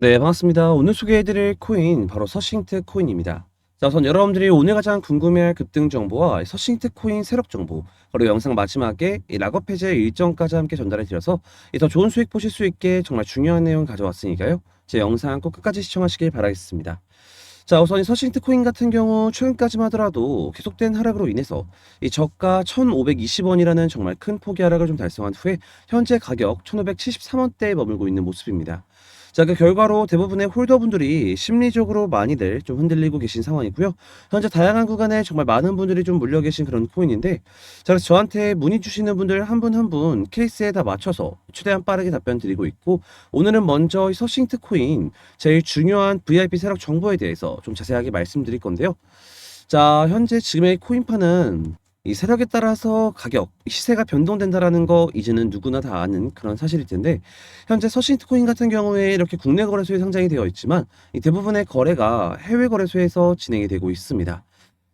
네, 반갑습니다. 오늘 소개해드릴 코인, 바로 서싱트 코인입니다. 자, 우선 여러분들이 오늘 가장 궁금해할 급등 정보와 서싱트 코인 세력 정보, 그리고 영상 마지막에 이 락업 해제 일정까지 함께 전달해 드려서 이더 좋은 수익 보실 수 있게 정말 중요한 내용 가져왔으니까요. 제 영상 꼭 끝까지 시청하시길 바라겠습니다. 자, 우선 이 서싱트 코인 같은 경우 최근까지만 하더라도 계속된 하락으로 인해서 이 저가 1,520원이라는 정말 큰 폭의 하락을 좀 달성한 후에 현재 가격 1,573원대에 머물고 있는 모습입니다. 자, 그 결과로 대부분의 홀더분들이 심리적으로 많이들 좀 흔들리고 계신 상황이고요. 현재 다양한 구간에 정말 많은 분들이 좀 물려 계신 그런 코인인데, 자, 그래서 저한테 문의 주시는 분들 한 분 한 분 케이스에 다 맞춰서 최대한 빠르게 답변 드리고 있고, 오늘은 먼저 이 서싱트 코인 제일 중요한 VIP 세력 정보에 대해서 좀 자세하게 말씀드릴 건데요. 자, 현재 지금의 코인파는 이 세력에 따라서 가격, 시세가 변동된다라는 거 이제는 누구나 다 아는 그런 사실일 텐데 현재 서신트코인 같은 경우에 이렇게 국내 거래소에 상장이 되어 있지만 이 대부분의 거래가 해외 거래소에서 진행이 되고 있습니다.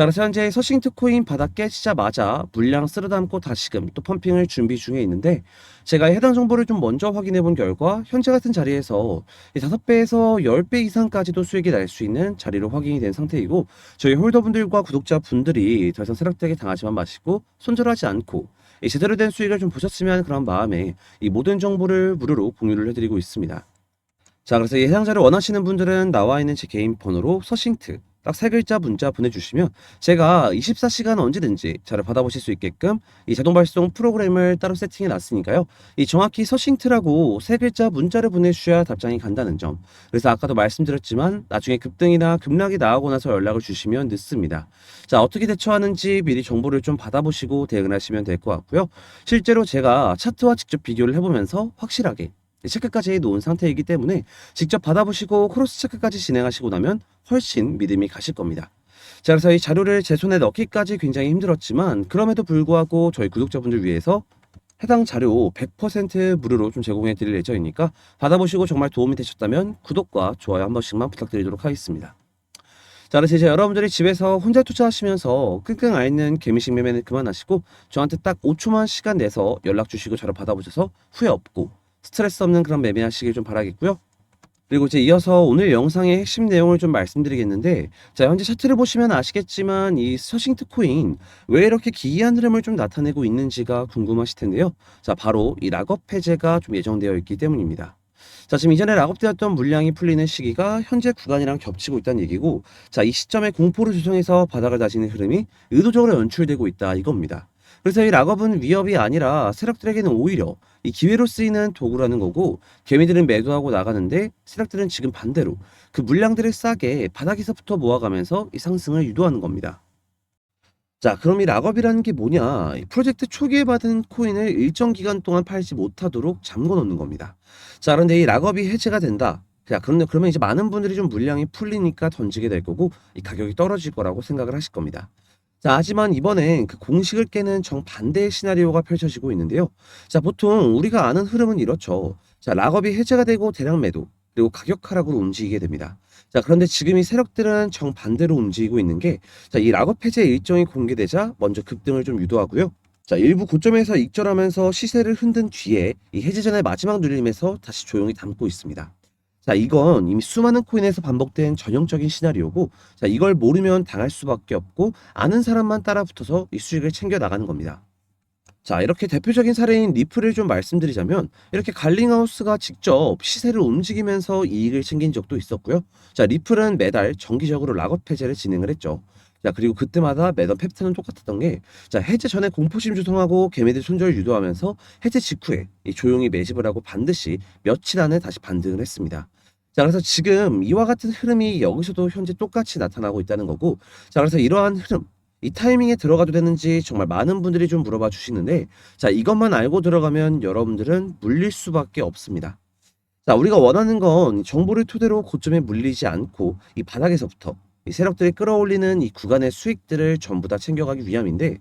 자, 그래서 현재 서싱트 코인 바닥 깨지자마자 물량 쓸어 담고 다시금 또 펌핑을 준비 중에 있는데 제가 해당 정보를 좀 먼저 확인해 본 결과 현재 같은 자리에서 5배에서 10배 이상까지도 수익이 날 수 있는 자리로 확인이 된 상태이고 저희 홀더분들과 구독자분들이 더 이상 세력되게 당하지만 마시고 손절하지 않고 이 제대로 된 수익을 좀 보셨으면 그런 마음에 이 모든 정보를 무료로 공유를 해드리고 있습니다. 자, 그래서 이 해당 자를 원하시는 분들은 나와 있는 제 개인 번호로 서싱트 딱 세 글자 문자 보내주시면 제가 24시간 언제든지 자를 받아보실 수 있게끔 이 자동 발송 프로그램을 따로 세팅해 놨으니까요. 이 정확히 서싱트라고 세 글자 문자를 보내주셔야 답장이 간다는 점. 그래서 아까도 말씀드렸지만 나중에 급등이나 급락이 나오고 나서 연락을 주시면 늦습니다. 자, 어떻게 대처하는지 미리 정보를 좀 받아보시고 대응을 하시면 될 것 같고요. 실제로 제가 차트와 직접 비교를 해보면서 확실하게 체크까지 해놓은 상태이기 때문에 직접 받아보시고 크로스 체크까지 진행하시고 나면 훨씬 믿음이 가실 겁니다. 자, 그래서 이 자료를 제 손에 넣기까지 굉장히 힘들었지만 그럼에도 불구하고 저희 구독자분들 위해서 해당 자료 100% 무료로 좀 제공해 드릴 예정이니까 받아보시고 정말 도움이 되셨다면 구독과 좋아요 한 번씩만 부탁드리도록 하겠습니다. 자, 그래서 이제 여러분들이 집에서 혼자 투자하시면서 끙끙 앓는 개미식 매매는 그만하시고 저한테 딱 5초만 시간 내서 연락 주시고 자료 받아보셔서 후회 없고 스트레스 없는 그런 매매 하시길 좀 바라겠고요. 그리고 이제 이어서 오늘 영상의 핵심 내용을 좀 말씀드리겠는데, 자, 현재 차트를 보시면 아시겠지만 이 서싱트 코인 왜 이렇게 기이한 흐름을 좀 나타내고 있는지가 궁금하실 텐데요. 자, 바로 이 락업 해제가 좀 예정되어 있기 때문입니다. 자, 지금 이전에 락업되었던 물량이 풀리는 시기가 현재 구간이랑 겹치고 있다는 얘기고, 자, 이 시점에 공포를 조성해서 바닥을 다지는 흐름이 의도적으로 연출되고 있다 이겁니다. 그래서 이 락업은 위협이 아니라 세력들에게는 오히려 이 기회로 쓰이는 도구라는 거고 개미들은 매도하고 나가는데 세력들은 지금 반대로 그 물량들을 싸게 바닥에서부터 모아가면서 이 상승을 유도하는 겁니다. 자, 그럼 이 락업이라는 게 뭐냐? 이 프로젝트 초기에 받은 코인을 일정 기간 동안 팔지 못하도록 잠궈 놓는 겁니다. 자, 그런데 이 락업이 해제가 된다. 자, 그런데 그러면 이제 많은 분들이 좀 물량이 풀리니까 던지게 될 거고 이 가격이 떨어질 거라고 생각을 하실 겁니다. 자, 하지만 이번엔 그 공식을 깨는 정반대의 시나리오가 펼쳐지고 있는데요. 자, 보통 우리가 아는 흐름은 이렇죠. 자, 락업이 해제가 되고 대량 매도, 그리고 가격 하락으로 움직이게 됩니다. 자, 그런데 지금 이 세력들은 정반대로 움직이고 있는 게, 자, 이 락업 해제 일정이 공개되자 먼저 급등을 좀 유도하고요. 자, 일부 고점에서 익절하면서 시세를 흔든 뒤에 이 해제 전의 마지막 눌림에서 다시 조용히 담고 있습니다. 자, 이건 이미 수많은 코인에서 반복된 전형적인 시나리오고, 자, 이걸 모르면 당할 수밖에 없고, 아는 사람만 따라 붙어서 이 수익을 챙겨 나가는 겁니다. 자, 이렇게 대표적인 사례인 리플을 좀 말씀드리자면, 이렇게 갈링하우스가 직접 시세를 움직이면서 이익을 챙긴 적도 있었고요. 자, 리플은 매달 정기적으로 락업 해제를 진행을 했죠. 자, 그리고 그때마다 매달 팩트는 똑같았던 게, 자, 해제 전에 공포심 조성하고 개미들 손절 유도하면서 해제 직후에 이 조용히 매집을 하고 반드시 며칠 안에 다시 반등을 했습니다. 자, 그래서 지금 이와 같은 흐름이 여기서도 현재 똑같이 나타나고 있다는 거고, 자, 그래서 이러한 흐름, 이 타이밍에 들어가도 되는지 정말 많은 분들이 좀 물어봐 주시는데, 자, 이것만 알고 들어가면 여러분들은 물릴 수밖에 없습니다. 자, 우리가 원하는 건 정보를 토대로 고점에 물리지 않고 이 바닥에서부터 이 세력들이 끌어올리는 이 구간의 수익들을 전부 다 챙겨가기 위함인데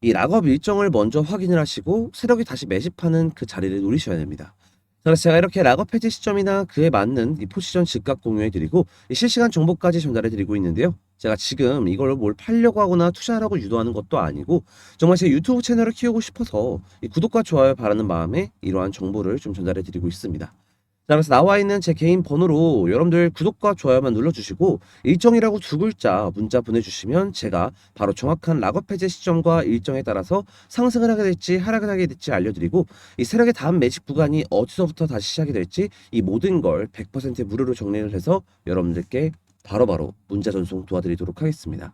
이 락업 일정을 먼저 확인을 하시고 세력이 다시 매집하는 그 자리를 노리셔야 됩니다. 그래서 제가 이렇게 락업 해지 시점이나 그에 맞는 이 포지션 즉각 공유해드리고 이 실시간 정보까지 전달해드리고 있는데요. 제가 지금 이걸 뭘 팔려고 하거나 투자하라고 유도하는 것도 아니고 정말 제 유튜브 채널을 키우고 싶어서 이 구독과 좋아요 바라는 마음에 이러한 정보를 좀 전달해드리고 있습니다. 자, 그래서 나와 있는 제 개인 번호로 여러분들 구독과 좋아요만 눌러주시고 일정이라고 두 글자 문자 보내주시면 제가 바로 정확한 락업 해제 시점과 일정에 따라서 상승을 하게 될지 하락을 하게 될지 알려드리고 이 세력의 다음 매직 구간이 어디서부터 다시 시작이 될지 이 모든 걸 100% 무료로 정리를 해서 여러분들께 바로바로 문자 전송 도와드리도록 하겠습니다.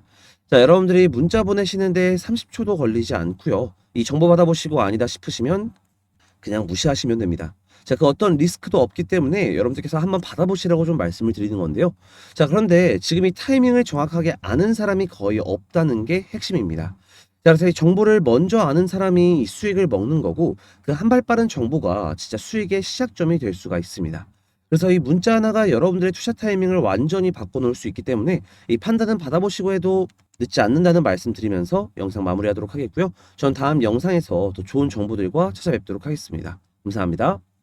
자, 여러분들이 문자 보내시는데 30초도 걸리지 않고요. 이 정보 받아보시고 아니다 싶으시면 그냥 무시하시면 됩니다. 자, 그 어떤 리스크도 없기 때문에 여러분들께서 한번 받아보시라고 좀 말씀을 드리는 건데요. 자, 그런데 지금 이 타이밍을 정확하게 아는 사람이 거의 없다는 게 핵심입니다. 자, 그래서 이 정보를 먼저 아는 사람이 이 수익을 먹는 거고 그 한 발 빠른 정보가 진짜 수익의 시작점이 될 수가 있습니다. 그래서 이 문자 하나가 여러분들의 투자 타이밍을 완전히 바꿔놓을 수 있기 때문에 이 판단은 받아보시고 해도 늦지 않는다는 말씀 드리면서 영상 마무리하도록 하겠고요. 전 다음 영상에서 더 좋은 정보들과 찾아뵙도록 하겠습니다. 감사합니다.